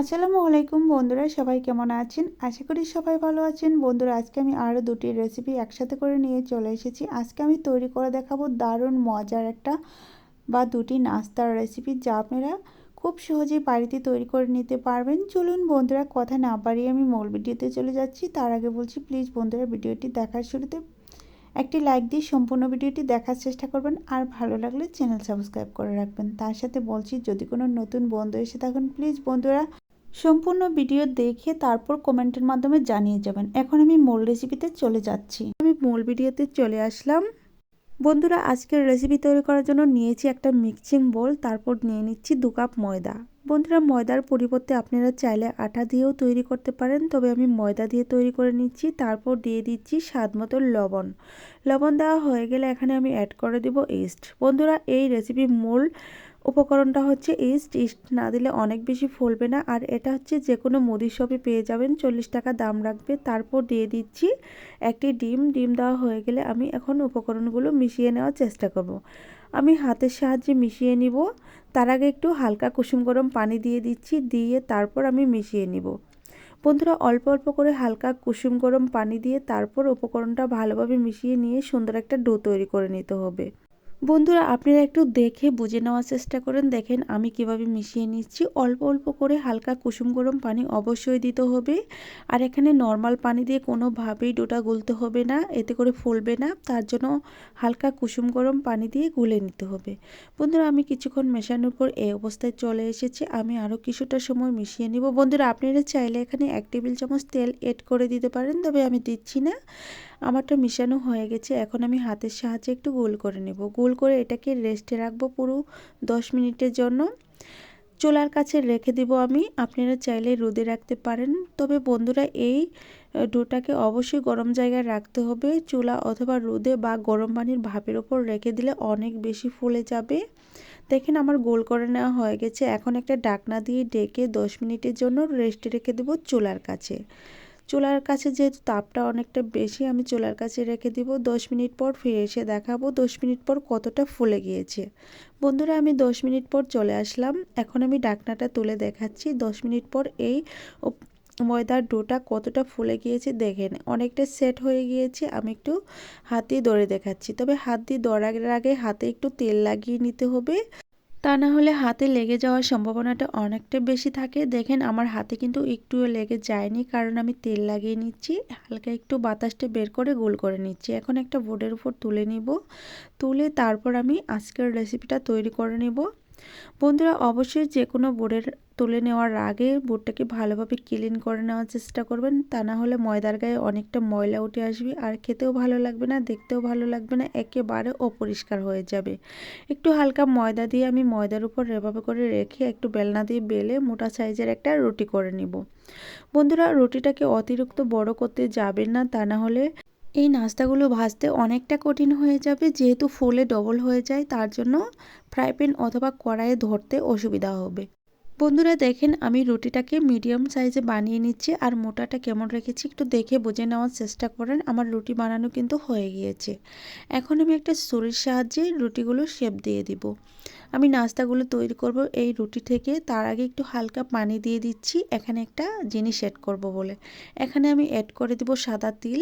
আসসালামু আলাইকুম বন্ধুরা, সবাই কেমন আছেন? আশা করি সবাই ভালো আছেন। বন্ধুরা, আজকে আমি আরও দুটি রেসিপি একসাথে করে নিয়ে চলে এসেছি। আজকে আমি তৈরি করে দেখাবো দারুণ মজার একটা বা দুটি নাস্তার রেসিপি যা আপনারা খুব সহজেই বাড়িতে তৈরি করে নিতে পারবেন। চলুন বন্ধুরা, কথা না বাড়িয়ে আমি মূল ভিডিওতে চলে যাচ্ছি। তার আগে বলছি প্লিজ বন্ধুরা, ভিডিওটি দেখার শুরুতে একটি লাইক দিয়ে সম্পূর্ণ ভিডিওটি দেখার চেষ্টা করবেন। আর ভালো লাগলে চ্যানেল সাবস্ক্রাইব করে রাখবেন। তার সাথে বলছি, যদি কোনো নতুন বন্ধু এসে থাকেন প্লিজ বন্ধুরা সম্পূর্ণ ভিডিও দেখে তারপর কমেন্টের মাধ্যমে জানিয়ে যাবেন। এখন আমি মূল রেসিপিতে চলে যাচ্ছি। আমি মূল ভিডিওতে চলে আসলাম। বন্ধুরা, আজকের রেসিপি তৈরি করার জন্য নিয়েছি একটা মিক্সিং বোল তারপর নিয়ে নিচ্ছি দু কাপ ময়দা। বন্ধুরা, ময়দার পরিবর্তে আপনারা চাইলে আটা দিয়েও তৈরি করতে পারেন, তবে আমি ময়দা দিয়ে তৈরি করে নিচ্ছি, তারপর দিয়ে দিচ্ছি স্বাদ মতো লবণ। লবণ দেওয়া হয়ে গেলে এখানে আমি অ্যাড করে দেব ইস্ট বন্ধুরা, এই রেসিপি মূল উপকরণটা হচ্ছে ইস্ট ইস্ট না দিলে অনেক বেশি ফলবে না। আর এটা হচ্ছে যে কোনো মুদির শপে পেয়ে যাবেন, চল্লিশ টাকা দাম রাখবে। তারপর দিয়ে দিচ্ছি একটি ডিম। ডিম দেওয়া হয়ে গেলে আমি এখন উপকরণগুলো মিশিয়ে নেওয়ার চেষ্টা করব। আমি হাতের সাহায্যে মিশিয়ে নিব। তার আগে একটু হালকা কুসুম গরম পানি দিয়ে দিচ্ছি, দিয়ে তারপর আমি মিশিয়ে নিব। বন্ধুরা, অল্প অল্প করে হালকা কুসুম গরম পানি দিয়ে তারপর উপকরণটা ভালোভাবে মিশিয়ে নিয়ে সুন্দর একটা ডো তৈরি করে নিতে হবে। বন্ধুরা, আপনারা একটু দেখে বুঝে নেওয়ার চেষ্টা করেন। দেখেন, আমি কীভাবে মিশিয়ে নিচ্ছি। অল্প অল্প করে হালকা কুসুম গরম পানি অবশ্যই দিতে হবে। আর এখানে নর্মাল পানি দিয়ে কোনোভাবেই ডোটা গুলতে হবে না, এতে করে ফুলবে না। তার জন্য হালকা কুসুম গরম পানি দিয়ে গুলে নিতে হবে। বন্ধুরা, আমি কিছুক্ষণ মেশানোর পর এই অবস্থায় চলে এসেছি। আমি আরও কিছুটা সময় মিশিয়ে নিব। বন্ধুরা, আপনারা চাইলে এখানে এক টেবিল চামচ তেল এড করে দিতে পারেন, তবে আমি দিচ্ছি না। আমারটা মিশানো হয়ে গেছে, এখন আমি হাতের সাহায্যে একটু গোল করে নেব। গোল করে এটাকে রেস্টে রাখব পুরো দশ মিনিটের জন্য। চোলার কাছে রেখে দিব আমি, আপনারা চাইলে রোদে রাখতে পারেন। তবে বন্ধুরা, এই ডোটাকে অবশ্যই গরম জায়গায় রাখতে হবে। চুলা অথবা রোদে বা গরম পানির ভাপের ওপর রেখে দিলে অনেক বেশি ফুলে যাবে। দেখেন আমার গোল করে নেওয়া হয়ে গেছে। এখন একটা ডাকনা দিয়ে ডেকে দশ মিনিটের জন্য রেস্টে রেখে দেবো চুলার কাছে। চুলার কাছে যেহেতু তাপটা অনেকটা বেশি, আমি চুলার কাছে রেখে দিব। দশ মিনিট পর ফিরে এসে দেখাবো দশ মিনিট পর কতটা ফুলে গিয়েছে। বন্ধুরা, আমি দশ মিনিট পর চলে আসলাম। এখন আমি ডাকনাটা তুলে দেখাচ্ছি। দশ মিনিট পর এই ময়দার ডোটা কতটা ফুলে গিয়েছে দেখেন। অনেকটা সেট হয়ে গিয়েছে। আমি একটু হাত দিয়ে দৌড়ে দেখাচ্ছি। তবে হাত দিয়ে দৌড়ার আগে হাতে একটু তেল লাগিয়ে নিতে হবে। তা না হলে হাতে লেগে যাওয়ার সম্ভাবনাটা অনেকটা বেশি থাকে। দেখেন, আমার হাতে কিন্তু একটুও লেগে যায়নি, কারণ আমি তেল লাগিয়ে নিচ্ছি, হালকা একটু বাতাসটা বের করে গোল করে নিচ্ছি। এখন একটা বোর্ডের উপর তুলে নিব, তুলে তারপর আমি আজকের রেসিপিটা তৈরি করে নেব। বন্ধুরা, অবশ্যই যে কোনো বোর্ডের তুলে নেওয়ার আগে বোর্ডটাকে ভালোভাবে ক্লিন করে নেওয়ার চেষ্টা করবেন। তা না হলে ময়দার গায়ে অনেকটা ময়লা উঠে আসবে আর খেতেও ভালো লাগবে না, দেখতেও ভালো লাগবে না, একেবারে অপরিষ্কার হয়ে যাবে। একটু হালকা ময়দা দিয়ে আমি ময়দার উপর এভাবে করে রেখে একটু বেলনা দিয়ে বেলে মোটা সাইজের একটা রুটি করে নিব। বন্ধুরা, রুটিটাকে অতিরিক্ত বড় করতে যাবেন না, তা না হলে এই নাস্তাগুলো ভাজতে অনেকটা কঠিন হয়ে যাবে, যেহেতু ফুলে ডবল হয়ে যায়, তার জন্য ফ্রাই প্যান অথবা কড়াইয়ে ধরতে অসুবিধা হবে। বন্ধুরা, দেখেন আমি রুটিটাকে মিডিয়াম সাইজে বানিয়ে নিচ্ছি আর মোটাটা কেমন রেখেছি একটু দেখে বুঝে নেওয়ার চেষ্টা করেন, আমার রুটি বানানো কিন্তু হয়ে গিয়েছে। এখন আমি একটা ছুরির সাহায্যে রুটিগুলো শেপ দিয়ে দিব। আমি নাস্তাগুলো তৈরি করব এই রুটি থেকে। তার আগে একটু হালকা পানি দিয়ে দিচ্ছি। এখানে একটা জিনিস অ্যাড করব বলে। এখানে আমি অ্যাড করে দিব সাদা তিল।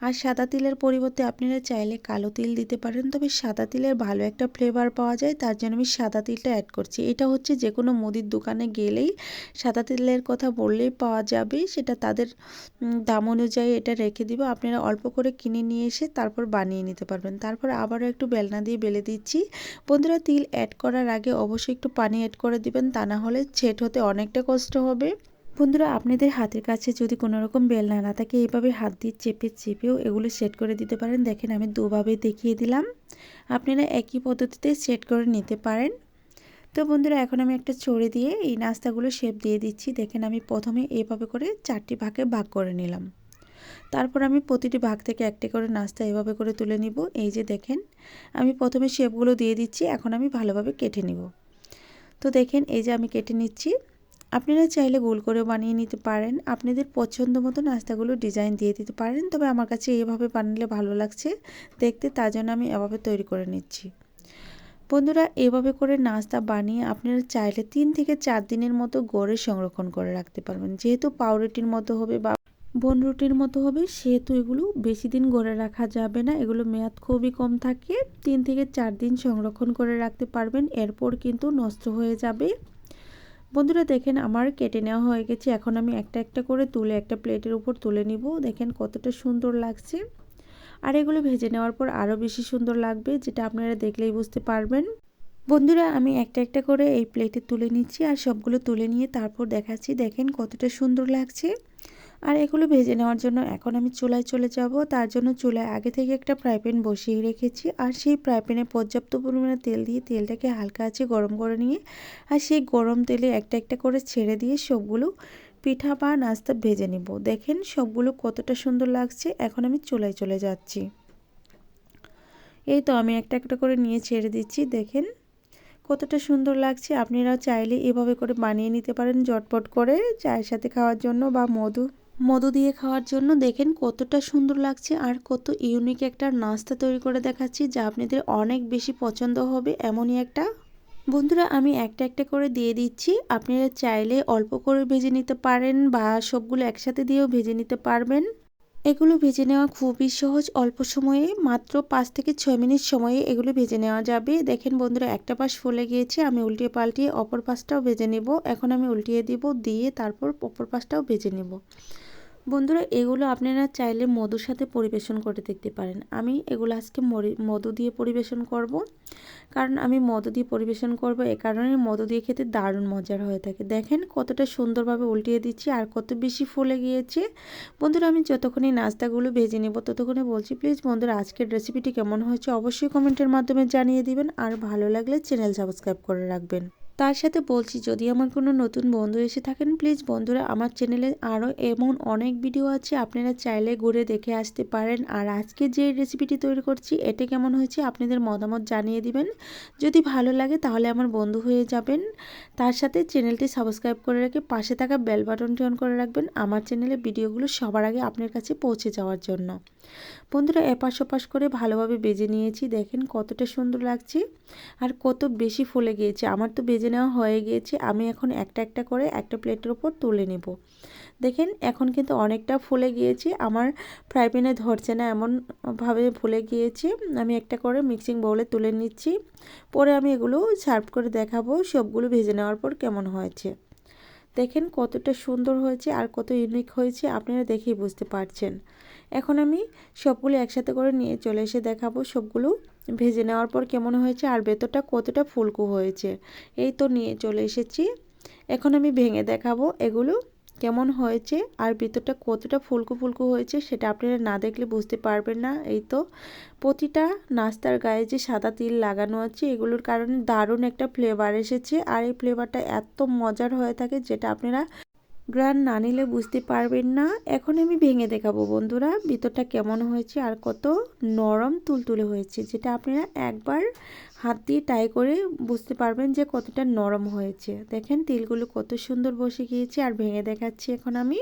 আর সাদা তিলের পরিবর্তে আপনারা চাইলে কালো তিল দিতে পারেন। তবে সাদা তিলের ভালো একটা ফ্লেভার পাওয়া যায়। তার জন্য আমি সাদা তিলটা অ্যাড করছি। এটা হচ্ছে যে কোনো মুদির দোকানে গেলেই সাদা তিলের কথা বললেই পাওয়া যাবে। সেটা তাদের দাম অনুযায়ী এটা রেখে দিব। আপনারা অল্প করে কিনে নিয়ে এসে তারপর বানিয়ে নিতে পারবেন। তারপর আবারও একটু বেলনা দিয়ে বেলে দিচ্ছি। বন্ধুরা, তিল অ্যাড করার আগে অবশ্যই একটু পানি অ্যাড করে দিবেন, তা না হলে ছেট হতে অনেকটা কষ্ট হবে। বন্ধুরা, আপনাদের হাতের কাছে যদি কোনো রকম বেলনা না থাকে, এইভাবে হাত দিয়ে চেপে চেপেও এগুলো সেট করে দিতে পারেন। দেখেন, আমি দুভাবে দেখিয়ে দিলাম। আপনারা একই পদ্ধতিতে সেট করে নিতে পারেন। তো বন্ধুরা, এখন আমি একটা ছড়ে দিয়ে এই নাস্তাগুলো শেপ দিয়ে দিচ্ছি। দেখেন, আমি প্রথমে এভাবে করে চারটি ভাগে ভাগ করে নিলাম। তারপর আমি প্রতিটি ভাগ থেকে একটি করে নাস্তা এভাবে করে তুলে নিব। এই যে দেখেন, আমি প্রথমে শেপগুলো দিয়ে দিচ্ছি, এখন আমি ভালোভাবে কেটে নিব। তো দেখেন, এই যে আমি কেটে নিচ্ছি। আপনারা চাইলে গোল করে বানিয়ে নিতে পারেন। আপনাদের পছন্দ মতো নাস্তাগুলো ডিজাইন দিয়ে দিতে পারেন, তবে আমার কাছে এভাবে বানালে ভালো লাগছে। দেখতে তার জন্য আমি এভাবে তৈরি করে নিচ্ছি। বন্ধুরা, এভাবে করে নাস্তা বানিয়ে আপনারা চাইলে তিন থেকে চার দিনের মতো গড়ে সংরক্ষণ করে রাখতে পারবেন। যেহেতু পাউরুটির মতো হবে বা বনরুটির মতো হবে, সেহেতু এগুলো বেশি দিন গড়ে রাখা যাবে না। এগুলো মেয়াদ খুবই কম থাকে, তিন থেকে চার দিন সংরক্ষণ করে রাখতে পারবেন, এরপর কিন্তু নষ্ট হয়ে যাবে। বন্ধুরা, দেখেন আমার কেটে নেওয়া হয়ে গেছে। এখন আমি একটা একটা করে তুলে একটা প্লেটের উপর তুলে নিব। দেখেন কতটা সুন্দর লাগছে। আর এগুলো ভেজে নেওয়ার পর আরও বেশি সুন্দর লাগবে, যেটা আপনারা দেখলেই বুঝতে পারবেন। বন্ধুরা, আমি একটা একটা করে এই প্লেটে তুলে নিচ্ছি আর সবগুলো তুলে নিয়ে তারপর দেখাচ্ছি। দেখেন কতটা সুন্দর লাগছে। আর এগুলো ভেজে নেওয়ার জন্য এখন আমি চুলায় চলে যাব। তার জন্য চুলায় আগে থেকে একটা ফ্রাই প্যান বসিয়ে রেখেছি। আর সেই ফ্রাই প্যানে পর্যাপ্ত পরিমাণে তেল দিয়ে তেলটাকে হালকা আছে গরম করে নিয়ে আর সেই গরম তেলে একটা একটা করে ছেড়ে দিয়ে সবগুলো পিঠা বা নাস্তা ভেজে নিব। দেখেন সবগুলো কতটা সুন্দর লাগছে। এখন আমি চুলায় চলে যাচ্ছি। এই তো আমি একটা একটা করে নিয়ে ছেড়ে দিচ্ছি। দেখেন কতটা সুন্দর লাগছে। আপনারা চাইলে এভাবে করে বানিয়ে নিতে পারেন জটপট করে চায়ের সাথে খাওয়ার জন্য বা মধু মধু দিয়ে খাওয়ার জন্য দেখেন কতটা সুন্দর লাগছে আর কত ইউনিক একটা নাস্তা তৈরি করে দেখাচ্ছি যা আপনাদের অনেক বেশি পছন্দ হবে এমনই একটা। বন্ধুরা, আমি একটা একটা করে দিয়ে দিচ্ছি। আপনারা চাইলে অল্প করে ভেজে নিতে পারেন বা সবগুলো একসাথে দিয়েও ভেজে নিতে পারবেন। এগুলো ভেজে নেওয়া খুবই সহজ। অল্প সময়ে, মাত্র পাঁচ থেকে ছয় মিনিট সময়ে এগুলো ভেজে নেওয়া যাবে। দেখেন বন্ধুরা, একটা পাশ ফুলে গিয়েছে। আমি উল্টিয়ে পাল্টিয়ে অপর পাশটাও ভেজে নেব। এখন আমি উল্টিয়ে দিব, দিয়ে তারপর অপর পাশটাও ভেজে নেব। বন্ধুরা, এগুলো আপনারা চাইলে মধুর সাথে পরিবেশন করে দেখতে পারেন। আমি এগুলো আজকে মধু দিয়ে পরিবেশন করব। কারণ আমি মধু দিয়ে পরিবেশন করব, এ কারণে মধু দিয়ে খেতে দারুণ মজার হয়ে থাকে। দেখেন কতটা সুন্দরভাবে উল্টিয়ে দিচ্ছি আর কত বেশি ফুলে গিয়েছে। বন্ধুরা, আমি যতক্ষণই নাস্তাগুলো ভেজে নেব ততক্ষণে বলছি, প্লিজ বন্ধুরা, আজকের রেসিপিটি কেমন হয়েছে? অবশ্যই কমেন্টের মাধ্যমে জানিয়ে দিবেন। আর ভালো লাগলে চ্যানেল সাবস্ক্রাইব করে রাখবেন। তার সাথে বলছি, যদি আমার কোনো নতুন বন্ধু এসে থাকেন প্লিজ বন্ধুরা, আমার চ্যানেলে আরও এমন অনেক ভিডিও আছে। আপনারা চাইলে ঘুরে দেখে আসতে পারেন। আর আজকে যে রেসিপিটি তৈরি করছি, এটা কেমন হয়েছে আপনাদের মতামত জানিয়ে দিবেন। যদি ভালো লাগে, তাহলে আমার বন্ধু হয়ে যাবেন। তার সাথে চ্যানেলটি সাবস্ক্রাইব করে রেখে পাশে থাকা বেল বাটনটি অন করে রাখবেন। আমার চ্যানেলে ভিডিওগুলো সবার আগে আপনার কাছে পৌঁছে যাওয়ার জন্য। বন্ধুরা এপাশ ওপাশ করে ভালোভাবে বেজে নিয়েছি। দেখেন কতটা সুন্দর লাগছে আর কত বেশি ফুলে গিয়েছে। আমার তো বেজে নেওয়া হয়ে গিয়েছে। আমি এখন একটা একটা করে একটা প্লেটের ওপর তুলে নেব। দেখেন এখন কিন্তু অনেকটা ফুলে গিয়েছে। আমার ফ্রাই প্যানে ধরছে না, এমনভাবে ফুলে গিয়েছে। আমি একটা করে মিক্সিং বউলে তুলে নিচ্ছি। পরে আমি এগুলো সার্ভ করে দেখাবো সবগুলো ভেজে নেওয়ার পর কেমন হয়েছে। দেখেন কতটা সুন্দর হয়েছে আর কত ইউনিক হয়েছে। আপনারা দেখেই বুঝতে পারছেন। এখন আমি সবগুলো একসাথে করে নিয়ে চলে এসে দেখাবো সবগুলো। ভেজে নেওয়ার পর কেমন হয়েছে আর ভেতরটা কতটা ফুলকু হয়েছে, এই তো নিয়ে চলে এসেছি। এখন আমি ভেঙে দেখাবো এগুলো কেমন হয়েছে আর ভিতরটা কতটা ফুলকু ফুলকু হয়েছে সেটা আপনারা না দেখলে বুঝতে পারবেন না, এই তো। প্রতিটা নাস্তার গায়ে যে সাদা তিল লাগানো আছে, এগুলোর কারণে দারুণ একটা ফ্লেভার এসেছে। আর এই ফ্লেভারটা এত মজার হয়ে থাকে যেটা আপনারা গ্রান না নিলে বুঝতে পারবেন না। এখন আমি ভেঙে দেখাবো বন্ধুরা, ভিতরটা কেমন হয়েছে আর কত নরম তুলতুলে হয়েছে, যেটা আপনারা একবার হাত দিয়ে টাই করে বুঝতে পারবেন যে কতটা নরম হয়েছে। দেখেন, তিলগুলো কত সুন্দর বসে গিয়েছে আর ভেঙে দেখাচ্ছি এখন আমি।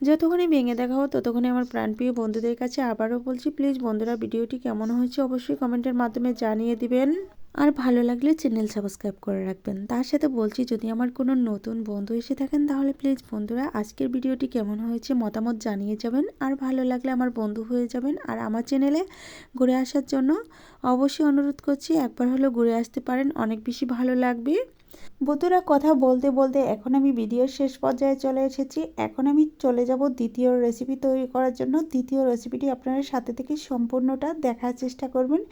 যতক্ষণই ভেঙে দেখাবো ততক্ষণই আমার প্রাণপ্রিয় বন্ধুদের কাছে আবারও বলছি প্লিজ বন্ধুরা, ভিডিওটি কেমন হয়েছে অবশ্যই কমেন্টের মাধ্যমে জানিয়ে দিবেন। আর ভালো লাগলে চ্যানেল সাবস্ক্রাইব করে রাখবেন। তার সাথে বলছি, যদি আমার কোনো নতুন বন্ধু এসে থাকেন, তাহলে প্লিজ বন্ধুরা, আজকের ভিডিওটি কেমন হয়েছে মতামত জানিয়ে যাবেন। আর ভালো লাগলে আমার বন্ধু হয়ে যাবেন। আর আমার চ্যানেলে ঘুরে আসার জন্য অবশ্যই অনুরোধ করছি, একবার হলেও ঘুরে আসতে পারেন, অনেক বেশি ভালো লাগবে। বন্ধুরা, কথা বলতে বলতে এখন আমি ভিডিওর শেষ পর্যায়ে চলে এসেছি। এখন আমি চলে যাব দ্বিতীয় রেসিপি তৈরি করার জন্য। দ্বিতীয় রেসিপিটি আপনারা সাথে থেকে সম্পূর্ণটা দেখার চেষ্টা করবেন।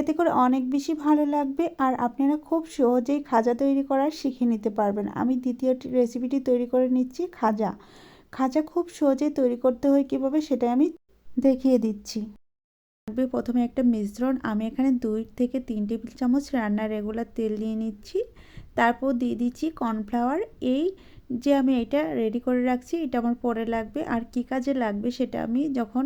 এতে করে অনেক বেশি ভালো লাগবে আর আপনারা খুব সহজেই খাজা তৈরি করা শিখে নিতে পারবেন। আমি দ্বিতীয় রেসিপিটি তৈরি করে নিচ্ছি, খাজা। খাজা খুব সহজেই তৈরি করতে হয় কীভাবে সেটা আমি দেখিয়ে দিচ্ছি। লাগবে। প্রথমে একটা মিশ্রণ। আমি এখানে দুই থেকে তিন টেবিল চামচ রান্নার রেগুলার তেল নিয়ে নিচ্ছি। তারপর দিয়ে দিচ্ছি কর্নফ্লাওয়ার এই যে আমি এটা রেডি করে রাখছি, এটা আমার পরে লাগবে। আর কি কাজে লাগবে সেটা আমি যখন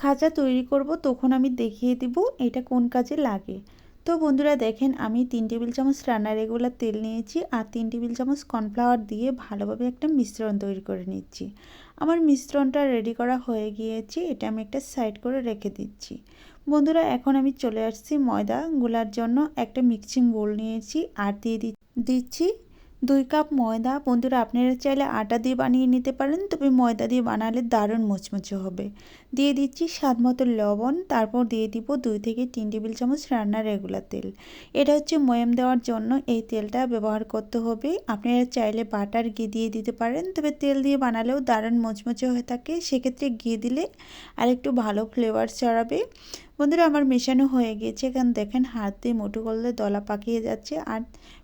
খাঁচা তৈরি করব, তখন আমি দেখিয়ে দিব এটা কোন কাজে লাগে। তো বন্ধুরা, দেখেন আমি তিন টেবিল চামচ রান্নার রেগুলার তেল নিয়েছি আর তিন টেবিল চামচ কর্নফ্লাওয়ার দিয়ে ভালোভাবে একটা মিশ্রণ তৈরি করে নিচ্ছি। আমার মিশ্রণটা রেডি করা হয়ে গিয়েছে, এটা আমি একটা সাইড করে রেখে দিচ্ছি। বন্ধুরা, এখন আমি চলে আসছি ময়দা গুলার জন্য একটা মিক্সিং বোল নিয়েছি, আর দিয়ে দিচ্ছি দুই কাপ ময়দা। বন্ধুরা, আপনারা চাইলে আটা দিয়ে বানিয়ে নিতে পারেন, তবে ময়দা দিয়ে বানালে দারুণ মুচমুচে হবে। দিয়ে দিচ্ছি স্বাদ মতো লবণ, তারপর দিয়ে দিব দুই থেকে তিন টেবিল চামচ রান্নার রেগুলার তেল। এটা হচ্ছে ময়াম দেওয়ার জন্য এই তেলটা ব্যবহার করতে হবে। আপনারা চাইলে বাটার ঘি দিয়ে দিতে পারেন, তবে তেল দিয়ে বানালেও দারুণ মুচমুচে হয়ে থাকে। সেক্ষেত্রে ঘি দিলে আর একটু ভালো ফ্লেভার ছড়াবে। বন্ধুরা, আমার মেশানো হয়ে গিয়েছে এখানে দেখেন হাত দিয়ে মুঠো করলে দলা পাকিয়ে যাচ্ছে। আর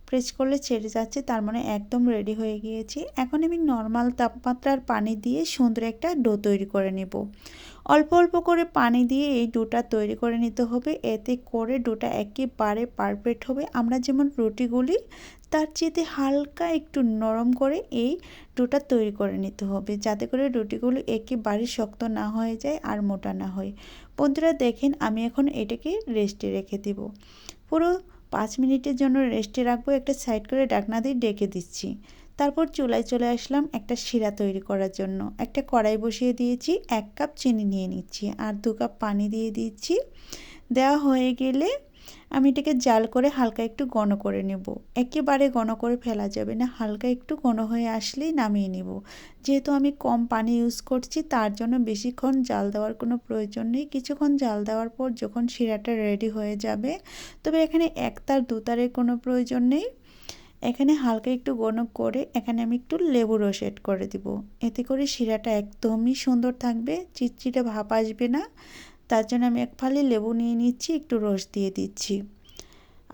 প্রেস করলে ছেড়ে যাচ্ছে, তার মানে একদম রেডি হয়ে গিয়েছি। এখন আমি নর্মাল তাপমাত্রার পানি দিয়ে সুন্দর একটা ডো তৈরি করে নেব। অল্প অল্প করে পানি দিয়ে এই ডোটা তৈরি করে নিতে হবে, এতে করে ডোটা একেবারে পারফেক্ট হবে। আমরা যেমন রুটিগুলি, তার চেয়েতে হালকা একটু নরম করে এই ডোটা তৈরি করে নিতে হবে, যাতে করে রুটিগুলো একেবারে শক্ত না হয়ে যায় আর মোটা না হয়। বন্ধুরা দেখেন, আমি এখন এটাকে রেস্টে রেখে দেব। পুরো পাঁচ মিনিটের জন্য রেস্টে রাখব, একটা সাইড করে ডাকনা দিয়ে ডেকে দিচ্ছি। তারপর চুলায় চলে আসলাম একটা শিরা তৈরি করার জন্য। একটা কড়াই বসিয়ে দিয়েছি, এক কাপ চিনি নিয়ে নিচ্ছি, আর দু কাপ পানি দিয়ে দিচ্ছি। দেওয়া হয়ে গেলে আমি এটাকে জাল করে হালকা একটু ঘন করে নেব। একেবারে ঘন করে ফেলা যাবে না, হালকা একটু ঘন হয়ে আসলেই নামিয়ে নেব। যেহেতু আমি কম পানি ইউজ করছি, তার জন্য বেশিক্ষণ জাল দেওয়ার কোনো প্রয়োজন নেই। কিছুক্ষণ জাল দেওয়ার পর যখন শিরাটা রেডি হয়ে যাবে, তবে এখানে একতার দুতারের কোনো প্রয়োজন নেই। এখানে হালকা একটু ঘন করে এখানে আমি একটু লেবু রস এড করে দিব। এতে করে শিরাটা একদমই সুন্দর থাকবে, চিটচিটে ভাপ আসবে না। তার জন্য আমি এক ফালি লেবু নিয়ে নিচ্ছি, একটু রস দিয়ে দিচ্ছি।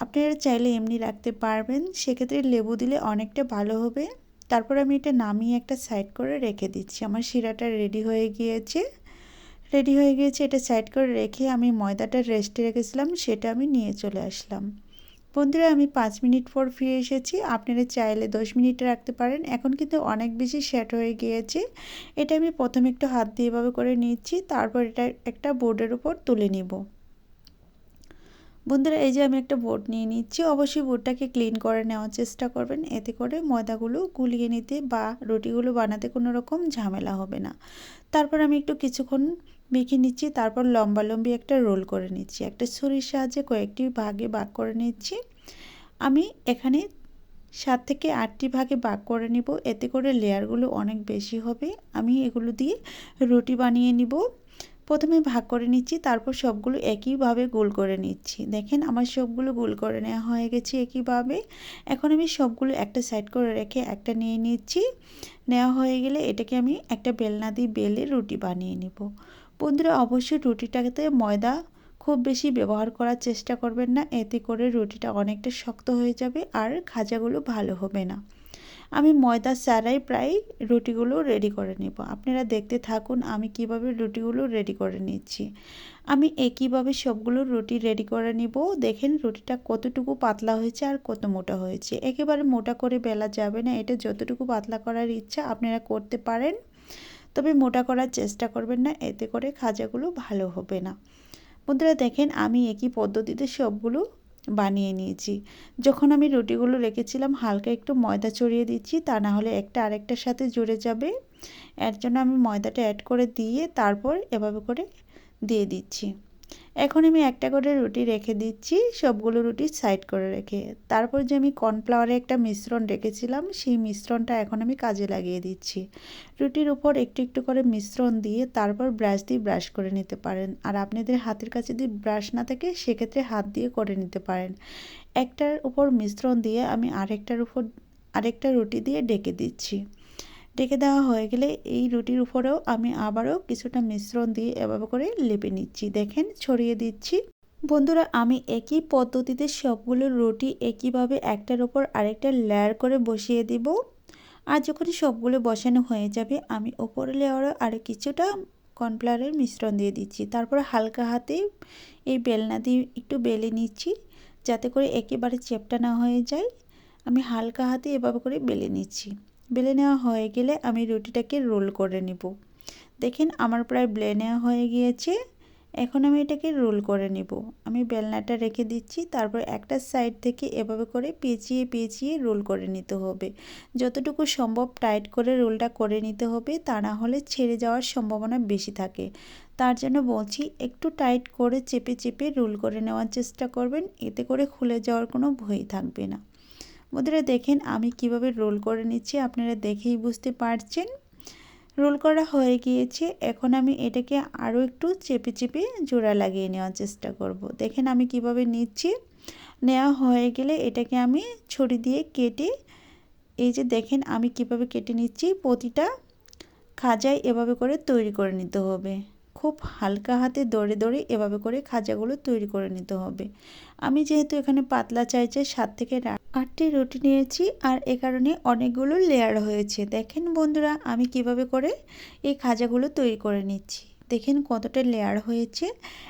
আপনারা চাইলে এমনি রাখতে পারবেন, সেক্ষেত্রে লেবু দিলে অনেকটা ভালো হবে। তারপর আমি এটা নামিয়ে একটা সাইড করে রেখে দিচ্ছি। আমার শিরাটা রেডি হয়ে গিয়েছে। রেডি হয়ে গিয়েছে, এটা সাইড করে রেখে আমি ময়দাটা রেস্টে রেখেছিলাম, সেটা আমি নিয়ে চলে আসলাম। বন্ধুরা, আমি পাঁচ মিনিট পর ফিরে এসেছি। আপনারা চাইলে দশ মিনিট রাখতে পারেন। এখন কিন্তু অনেক বেশি শ্যাট হয়ে গিয়েছে। এটা আমি প্রথমে একটু হাত দিয়ে এভাবে করে নিচ্ছি, তারপর এটা একটা বোর্ডের উপর তুলে নিব। বন্ধুরা, এই যে আমি একটা বোর্ড নিয়ে নিচ্ছি। অবশ্যই বোর্ডটাকে ক্লিন করে নেওয়ার চেষ্টা করবেন। এতে করে ময়দাগুলো গুলিয়ে নিতে বা রুটিগুলো বানাতে কোনো রকম ঝামেলা হবে না। তারপর আমি একটু কিছুক্ষণ মেখে নিচ্ছি, তারপর লম্বা লম্বি একটা রোল করে নিচ্ছি। একটা ছুরির সাহায্যে কয়েকটি ভাগে ভাগ করে নিচ্ছি। আমি এখানে সাত থেকে আটটি ভাগে ভাগ করে নিব। এতে করে লেয়ারগুলো অনেক বেশি হবে। আমি এগুলো দিয়ে রুটি বানিয়ে নিব। প্রথমে ভাগ করে নিচ্ছি, তারপর সবগুলো একইভাবে গোল করে নিচ্ছি। দেখেন, আমার সবগুলো গোল করে নেওয়া হয়ে গেছে একইভাবে। এখন আমি সবগুলো একটা সাইড করে রেখে একটা নিয়ে নিচ্ছি। নেওয়া হয়ে গেলে এটাকে আমি একটা বেলনা দিয়ে বেলে রুটি বানিয়ে নিব। বন্ধুরা, অবশ্যই রুটিটাতে ময়দা খুব বেশি ব্যবহার করার চেষ্টা করবেন না। এতে করে রুটিটা অনেকটা শক্ত হয়ে যাবে আর খাজাগুলো ভালো হবে না। আমি ময়দা ছাড়াই প্রায় রুটিগুলো রেডি করে নেব। আপনারা দেখতে থাকুন আমি কীভাবে রুটিগুলো রেডি করে নিচ্ছি। আমি একইভাবে সবগুলো রুটি রেডি করে নিব। দেখেন রুটিটা কতটুকু পাতলা হয়েছে আর কত মোটা হয়েছে। একেবারে মোটা করে বেলা যাবে না। এটা যতটুকু পাতলা করার ইচ্ছা আপনারা করতে পারেন। তবে মোটা করার চেষ্টা করবেন না, এতে করে খাজাগুলো ভালো হবে না। বন্ধুরা দেখেন, আমি একই পদ্ধতিতে সবগুলো বানিয়ে নিয়েছি। যখন আমি রুটিগুলো রেখেছিলাম, হালকা একটু ময়দা চড়িয়ে দিচ্ছি, তা না হলে একটা আরেকটার সাথে জুড়ে যাবে। এর জন্য আমি ময়দাটা অ্যাড করে দিয়ে তারপর এভাবে করে দিয়ে দিচ্ছি। এখন আমি একটা করে রুটি রেখে দিচ্ছি, সবগুলো রুটি সাইড করে রেখে। তারপর যে আমি কর্নফ্লাওয়ারে একটা মিশ্রণ রেখেছিলাম, সেই মিশ্রণটা এখন আমি কাজে লাগিয়ে দিচ্ছি। রুটির উপর একটু একটু করে মিশ্রণ দিয়ে তারপর ব্রাশ দিয়ে ব্রাশ করে নিতে পারেন। আর আপনাদের হাতের কাছে যদি ব্রাশ না থাকে, সেক্ষেত্রে হাত দিয়ে করে নিতে পারেন। একটার উপর মিশ্রণ দিয়ে আমি আরেকটার উপর, আরেকটা রুটি দিয়ে ডেকে দিচ্ছি। ডেকে দেওয়া হয়ে গেলে এই রুটির উপরেও আমি আবারও কিছুটা মিশ্রণ দিয়ে এভাবে করে লেপে নিচ্ছি। দেখেন, ছড়িয়ে দিচ্ছি। বন্ধুরা, আমি একই পদ্ধতিতে সবগুলো রুটি একইভাবে একটার ওপর আরেকটা লেয়ার করে বসিয়ে দিব। আর যখন সবগুলো বসানো হয়ে যাবে, আমি ওপরে লেয়ারে আরও কিছুটা কর্নফ্লাওয়ারের মিশ্রণ দিয়ে দিচ্ছি। তারপর হালকা হাতে এই বেলনা দিয়ে একটু বেলে নিচ্ছি, যাতে করে একেবারে চেপটা না হয়ে যায়। আমি হালকা হাতে এভাবে করে বেলে নিচ্ছি। বেলে নেওয়া হয়ে গেলে আমি রুটিটাকে রোল করে নেব। দেখেন আমার প্রায় বেলে নেওয়া হয়ে গিয়েছে। এখন আমি এটাকে রোল করে নেব। আমি বেলনাটা রেখে দিচ্ছি। তারপর একটা সাইড থেকে এভাবে করে পেঁচিয়ে পেঁচিয়ে রোল করে নিতে হবে। যতটুকু সম্ভব টাইট করে রোলটা করে নিতে হবে। তা না হলে ছেড়ে যাওয়ার সম্ভাবনা বেশি থাকে। তার জন্য বলছি, একটু টাইট করে চেপে চেপে রোল করে নেওয়ার চেষ্টা করবেন। এতে করে খুলে যাওয়ার কোনো ভয় থাকবে না। বন্ধুরা দেখেন, আমি কীভাবে রোল করে নিচ্ছি আপনারা দেখেই বুঝতে পারছেন। রোল করা হয়ে গিয়েছে, এখন আমি এটাকে আরও একটু চেপে চেপে জোড়া লাগিয়ে নেওয়ার চেষ্টা করব। দেখেন, আমি কীভাবে নিচ্ছি। নেওয়া হয়ে গেলে এটাকে আমি ছড়ি দিয়ে কেটে, এই যে দেখেন, আমি কীভাবে কেটে নিচ্ছি, প্রতিটা খাজায় এভাবে করে তৈরি করে নিতে হবে। খুব হালকা হাতে দড়ে দড়ে এভাবে করে খাজাগুলো তৈরি করে নিতে হবে। আমি যেহেতু এখানে পাতলা চাইছে, সাত থেকে আটটি রুটি নিয়েছি আর এ কারণে অনেকগুলো লেয়ার হয়েছে। দেখেন বন্ধুরা, আমি কীভাবে করে এই খাজাগুলো তৈরি করে নিচ্ছি। দেখেন কতটা লেয়ার হয়েছে।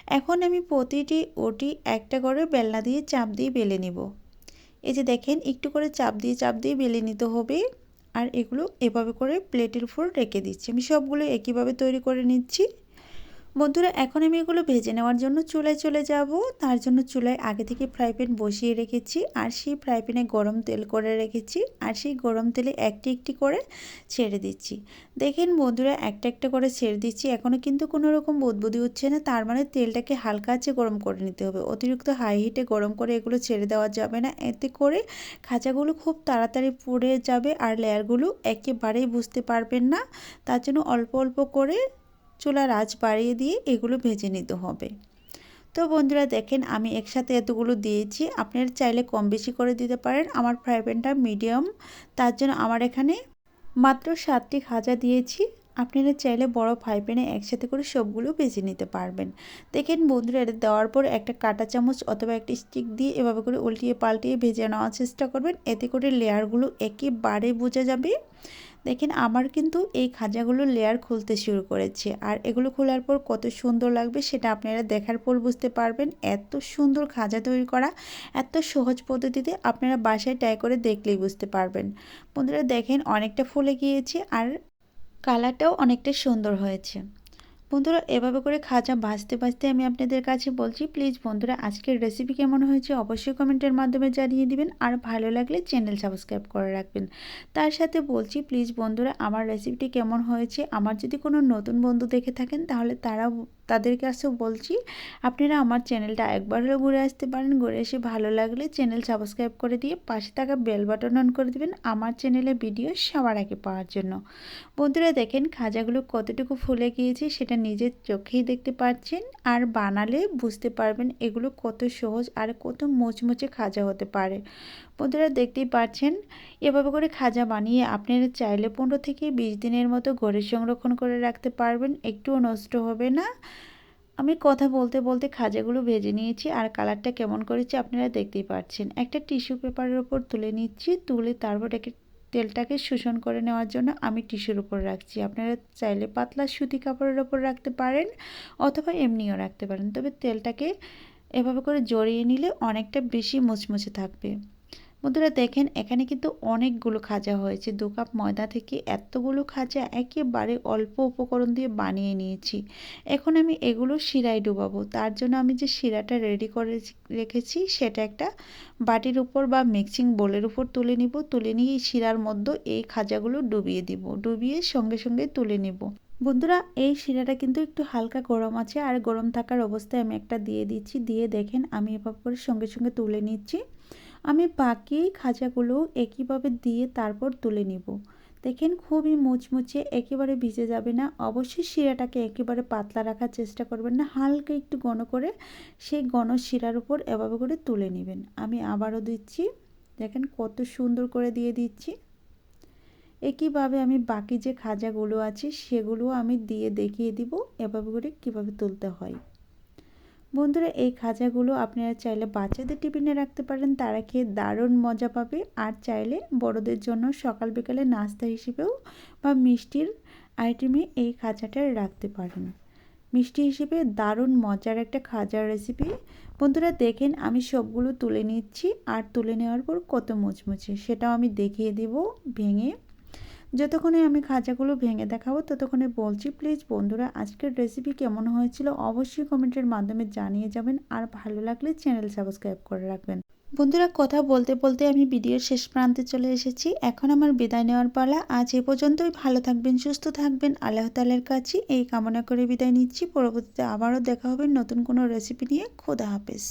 এখন আমি প্রতিটি ওটি একটা করে বেলনা দিয়ে চাপ দিয়ে বেলে নিব। এই যে দেখেন, একটু করে চাপ দিয়ে চাপ দিয়ে বেলে নিতে হবে। আর এগুলো এভাবে করে প্লেটের উপর রেখে দিচ্ছি। আমি সবগুলো একইভাবে তৈরি করে নিচ্ছি। বন্ধুরা, এখন আমি এগুলো ভেজে নেওয়ার জন্য চুলায় চলে যাব। তার জন্য চুলায় আগে থেকে ফ্রাই প্যান বসিয়ে রেখেছি আর সেই ফ্রাই প্যানে গরম তেল করে রেখেছি আর সেই গরম তেলে একটি একটি করে ছেড়ে দিচ্ছি। দেখেন বন্ধুরা, একটা একটা করে ছেড়ে দিচ্ছি। এখনও কিন্তু কোনো রকম বুদবুদি হচ্ছে না। তার মানে তেলটাকে হালকা আছে গরম করে নিতে হবে। অতিরিক্ত হাই হিটে গরম করে এগুলো ছেড়ে দেওয়া যাবে না। এতে করে খাঁচাগুলো খুব তাড়াতাড়ি পুড়ে যাবে আর লেয়ারগুলো একেবারেই বুঝতে পারবেন না। তার জন্য অল্প অল্প করে চুলার আঁচ বাড়িয়ে দিয়ে এগুলো ভেজে নিতে হবে। তো বন্ধুরা দেখেন, আমি একসাথে এতগুলো দিয়েছি। আপনারা চাইলে কম বেশি করে দিতে পারেন। আমার ফ্রাই প্যানটা মিডিয়াম। তার জন্য আমার এখানে মাত্র সাতটি খাজা দিয়েছি। আপনারা চাইলে বড় ফ্রাই প্যানে একসাথে করে সবগুলো ভেজে নিতে পারবেন। দেখেন বন্ধুরা, এটা দেওয়ার পর একটা কাঁটা চামচ অথবা একটা স্টিক দিয়ে এভাবে করে উল্টিয়ে পাল্টিয়ে ভেজে নেওয়ার চেষ্টা করবেন। এতে করে লেয়ারগুলো একেবারে বোঝা যাবে। দেখেন আমার কিন্তু এই খাজাগুলো লেয়ার খুলতে শুরু করেছে। আর এগুলো খোলার পর কত সুন্দর লাগবে সেটা আপনারা দেখার পর বুঝতে পারবেন। এত সুন্দর খাজা তৈরি করা, এত সহজ পদ্ধতিতে আপনারা বাসায় ট্রাই করে দেখলেই বুঝতে পারবেন। বন্ধুরা দেখেন অনেকটা ফুলে গিয়েছে আর কালারটাও অনেকটা সুন্দর হয়েছে। বন্ধুরা, এভাবে করে খাজা ভাজতে ভাজতে আমি আপনাদের কাছে বলছি প্লিজ বন্ধুরা, আজকের রেসিপি কেমন হয়েছে অবশ্যই কমেন্টের মাধ্যমে জানিয়ে দিবেন। আর ভালো লাগলে চ্যানেল সাবস্ক্রাইব করে রাখবেন। তার সাথে বলছি প্লিজ বন্ধুরা, আমার রেসিপিটি কেমন হয়েছে? আমার যদি কোনো নতুন বন্ধু দেখে থাকেন, তাহলে তারা তাদের কাছেও বলছি, আপনারা আমার চ্যানেলটা একবার হলেও ঘুরে আসতে পারেন। ঘুরে এসে ভালো লাগলে চ্যানেল সাবস্ক্রাইব করে দিয়ে পাশে থাকা বেল বাটন অন করে দেবেন আমার চ্যানেলে ভিডিও সবার আগে পাওয়ার জন্য। বন্ধুরা দেখেন খাজাগুলো কতটুকু ফুলে গিয়েছে সেটা নিজের চোখেই দেখতে পাচ্ছেন আর বানালে বুঝতে পারবেন এগুলো কত সহজ আর কত মোচমোচে খাজা হতে পারে। বন্ধুরা দেখতেই পাচ্ছেন, এভাবে করে খাজা বানিয়ে আপনারা চাইলে পনেরো থেকে বিশ দিনের মতো ঘরে সংরক্ষণ করে রাখতে পারবেন, একটুও নষ্ট হবে না। আমি কথা বলতে বলতে খাজাগুলো ভেজে নিয়েছি আর কালারটা কেমন করেছি আপনারা দেখতেই পাচ্ছেন। একটা টিস্যু পেপারের ওপর তুলে নিচ্ছি, তুলে তারপর তেলটাকে শোষণ করে নেওয়ার জন্য আমি টিস্যুর উপর রাখছি। আপনারা চাইলে পাতলা সুতি কাপড়ের ওপর রাখতে পারেন অথবা এমনিও রাখতে পারেন, তবে তেলটাকে এভাবে করে জড়িয়ে নিলে অনেকটা বেশি মুচমুচে থাকবে। বন্ধুরা দেখেন, এখানে কিন্তু অনেকগুলো খাজা হয়েছে। দু কাপ ময়দা থেকে এতগুলো খাজা একেবারে অল্প উপকরণ দিয়ে বানিয়ে নিয়েছি। এখন আমি এগুলো শিরায় ডুবাবো। তার জন্য আমি যে শিরাটা রেডি করে রেখেছি, সেটা একটা বাটির উপর বা মিক্সিং বোলের উপর তুলে নিব। তুলে নিয়ে শিরার মধ্যে এই খাজাগুলো ডুবিয়ে দিব। ডুবিয়ে সঙ্গে সঙ্গে তুলে নিব। বন্ধুরা, এই শিরাটা কিন্তু একটু হালকা গরম আছে। আর গরম থাকার অবস্থায় আমি একটা দিয়ে দিচ্ছি। দিয়ে দেখেন, আমি এভাবে করে সঙ্গে সঙ্গে তুলে নিচ্ছি। আমি বাকি খাঁচাগুলো একইভাবে দিয়ে তারপর তুলে নিব। দেখেন খুবই মুচমুচে একেবারে ভিজে যাবে না। অবশ্যই শিরাটাকে একেবারে পাতলা রাখার চেষ্টা করবেন না। হালকা একটু ঘন করে সেই ঘন শিরার উপর এভাবে করে তুলে নেবেন। আমি আবারও দিচ্ছি। দেখেন কত সুন্দর করে দিয়ে দিচ্ছি। একইভাবে আমি বাকি যে খাজাগুলো আছে সেগুলো আমি দিয়ে দেখিয়ে দিব এভাবে করে কীভাবে তুলতে হয়। বন্ধুরা, এই খাজাগুলো আপনারা চাইলে বাচ্চাদের টিফিনে রাখতে পারেন। তারা খেয়ে দারুণ মজা পাবে। আর চাইলে বড়দের জন্য সকাল বিকালে নাস্তা হিসেবেও বা মিষ্টির আইটেমে এই খাজাটা রাখতে পারেন। মিষ্টি হিসেবে দারুণ মজার একটা খাজার রেসিপি বন্ধুরা, দেখেন আমি সবগুলো তুলে নিচ্ছি। আর তুলে নেওয়ার পর কত মুচমুচে, সেটাও আমি দেখিয়ে দেব ভেঙে। যতক্ষণে আমি খাজাগুলো ভেঙে দেখাবো, ততক্ষণে বলছি, প্লিজ বন্ধুরা, আজকের রেসিপি কেমন হয়েছিল অবশ্যই কমেন্টের মাধ্যমে জানিয়ে যাবেন আর ভালো লাগলে চ্যানেল সাবস্ক্রাইব করে রাখবেন। বন্ধুরা, কথা বলতে বলতে আমি ভিডিওর শেষ প্রান্তে চলে এসেছি। এখন আমার বিদায় নেওয়ার পালা। আজ এ পর্যন্তই। ভালো থাকবেন, সুস্থ থাকবেন। আল্লাহ তালের কাছে এই কামনা করে বিদায় নিচ্ছি। পরবর্তীতে আবারও দেখা হবে নতুন কোনো রেসিপি নিয়ে। খোদা হাফেজ।